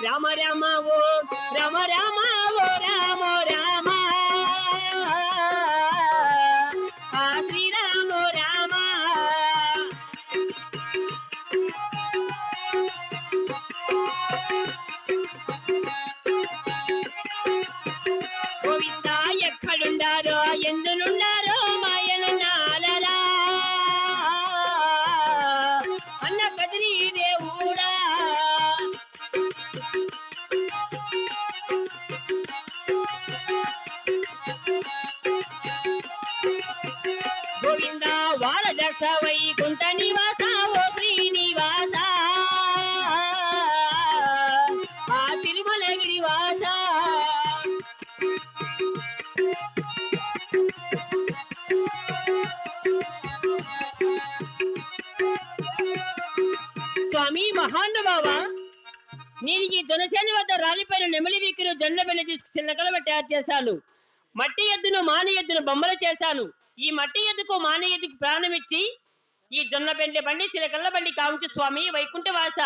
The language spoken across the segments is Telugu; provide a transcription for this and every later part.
రామ రామ ఓ రామ రామ ఓ రామ రామ. వారదక్ష వైకుంఠ నివాస ఓ శ్రీనివాస. ఆ తిరుమల వాస స్వామి మహానుభావ నేను ఈ జనసేన వద్ద రాలిపోయిన నెమలి వీకులు జొన్న బెల్ల తీసుకు చిల్లకలవ తయారు చేశాను మట్టి ఎద్దును మాన ఎద్దును బొమ్మలు చేశాను ఈ మట్టి ఎద్దుకు మాన ఎద్దుకు ప్రాణం ఇచ్చి ఈ జొన్న బెండ బండి చిలకల్ల బండి కాంచు స్వామి వైకుంఠవాస.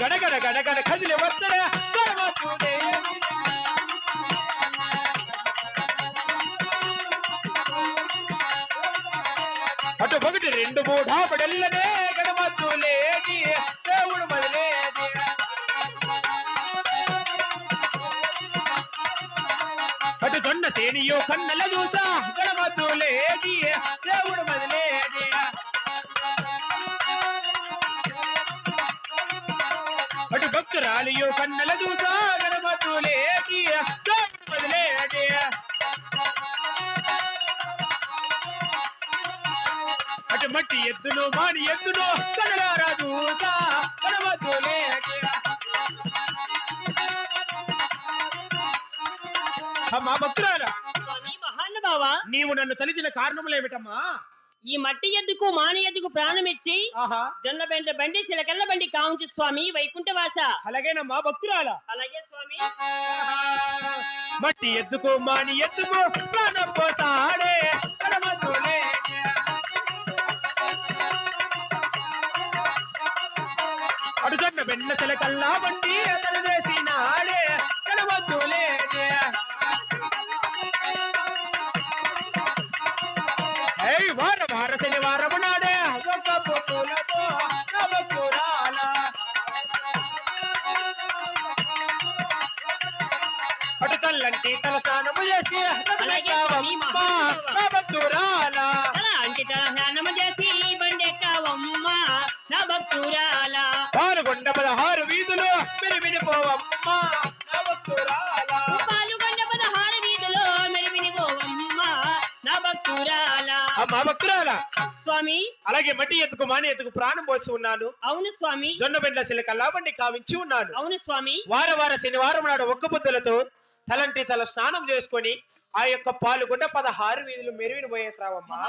గడగడ గడగడ కదిలి వస్తడే ఒకటి రెండు మూడు ఆపడల్లనే గడవద్దులేది దేవుడు మదిలేది అటు దొండ సేనియో కన్నల చూసా గడవద్దులేది దేవుడు మదిలేది అటు భక్తురాలియో కన్నల చూసా గడవద్దులేది దేవుడు మదిలేది మట్టి ఎద్దును మాని ఎద్దును గడవద్దులేది అమ్మా భక్తురాలా. స్వామి మహానుభావ. నీవు నన్ను తలిచిన కారణములేమిటమ్మా? ఈ మట్టి ఎద్దుకు మాన ఎద్దుకు ప్రాణం ఇచ్చి ఆహా. జొన్న బెండ బండి చిలకల్ల బండి కాంచు స్వామి వైకుంఠ వాస అలాగేనమ్మా భక్తురాలా. అలాగే స్వామి. మట్టి ఎద్దుకో మాని ఎద్దుకో ప్రాణం పోతాడే అడుగన్న వెన్నెసల కల్లా వంటి అతను వేసినాడే ఏయ్ వార వార శనివారము నాడే ఒక నవకురాల అటు తల్లంటి తల స్నానము చేసి భక్తురాల స్వామి. అలాగే మట్టి ఎత్తుకు మాని ఎత్తుకు ప్రాణం పోసి ఉన్నాను. అవును స్వామి. జొన్న బెండ సిలక లాబండి కావించి ఉన్నాను. అవును స్వామి. వార వార శనివారం నాడు ఒక్క బుద్ధులతో తలంటి తల స్నానం చేసుకొని ఆ యొక్క పాల్గొండ పదహారు వీధులు మెరువిని పోయేసావమ్మా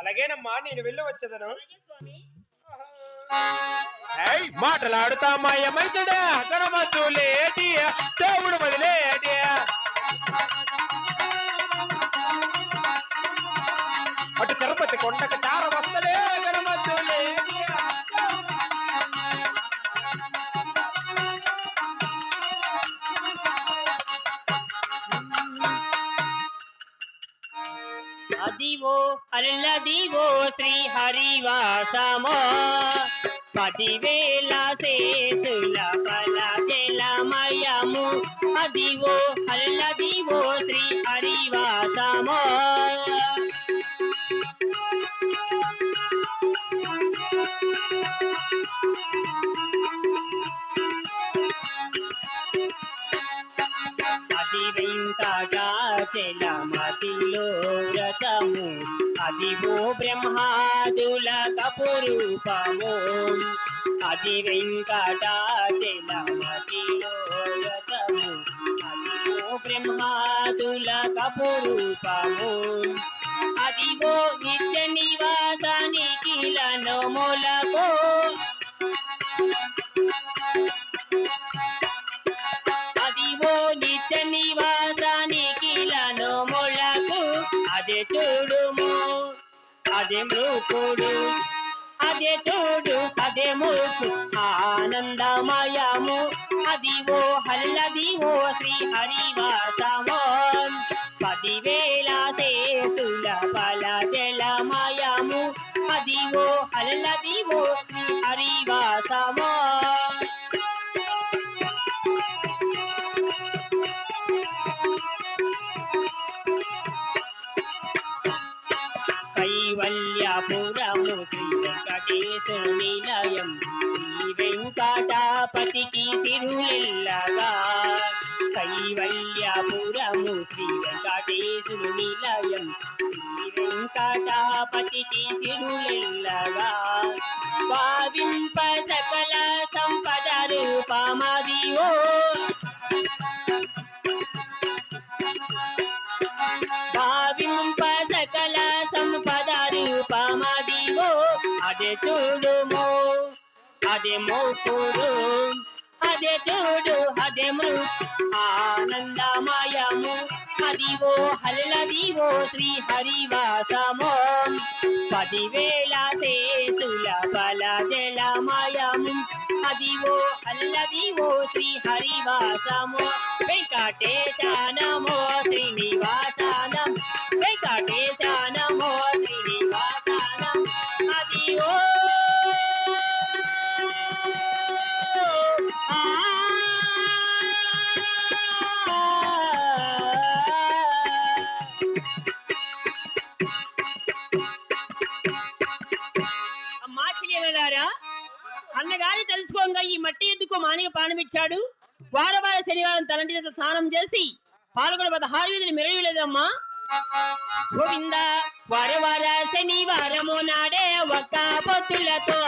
అలాగేనమ్మా నేను వెళ్ళి వచ్చేదను. మాటలాడుతా మాయమైతుడా గణమతులేటి దేవుడు వదిలేటి అటు తిరుపతి కొండకు చార వస్తలే గణమతులేటి అదివో అల్లదివో శ్రీ హరివాసమో పదివేల శేషుల పల జలమయము అదివో అల్లదివో శ్రీ హరివాసమో వెంకటాచలమతిలో వ్రతము అదివో బ్రహ్మాదుల కపురూపము. అది వెంకటాచలమతిలో వ్రతము అదివో బ్రహ్మాదుల కపురూపము. అదే మూకుడు. అదే చూడు అదే మూకు. ఆనందమయము. అది ఓ హల్లది ఓ శ్రీ హరివాసమో. పదివేల శేషుల బల జలమయము. అది ఓ హల్లది ఓ శ్రీ వెంకటాపతికి తిరులెల్లగా కైవల్యపురము శ్రీ వెంకటేశ్వర నిలయం. శ్రీ వెంకటాపతికి తిరులెల్లగా భావింప సకల సంపద రూపమదివో భావింప సకల సంపద రూపమదివో అదే చూడుము అదే మోకుడు అదే చూడు అదే మృ ఆనందమయము హరివో హల్లదివో శ్రీ హరివాసమో పదివేల సేతుల బల జలమయము అదివో హల్లదివో శ్రీ హరివాసమో వెంకటేశానమో శ్రీనివాసానం వెంకటేశానమో అన్నగారి తెలుసుకోగా ఈ మట్టి ఎద్దుకు మానిక పానమిచ్చాడు వారవార శనివారం తలంటి స్నానం చేసి పాల్గొన పదహారు వీధులు మెరవలేదమ్మా. గోవింద వారవార శనివారము నాడే ఒక్క పొత్తులతో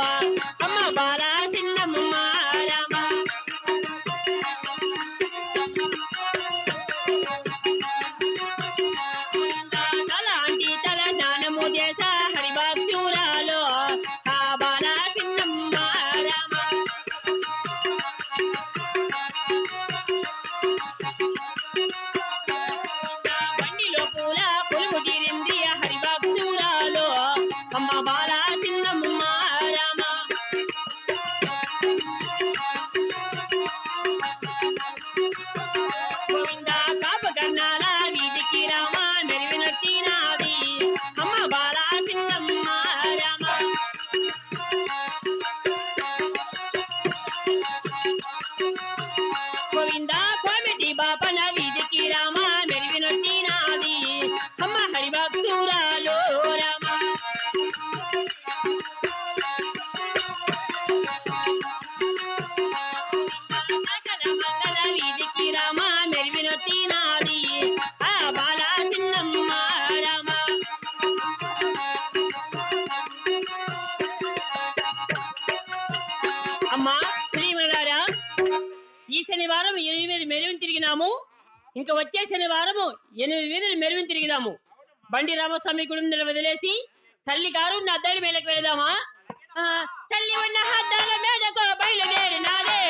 అమ్మ మెరుగు తిరిగినాము. ఇంకా వచ్చే శనివారము ఎనిమిది వీధులు మెరుగు తిరిగినాము. బండి రామస్వామి గుడి వదిలేసి తల్లి గారు నా ధైర్యం మేలకు వెళదామా? తల్లి ఉన్న హద్దాల మీదకు బయలుదేరినాలే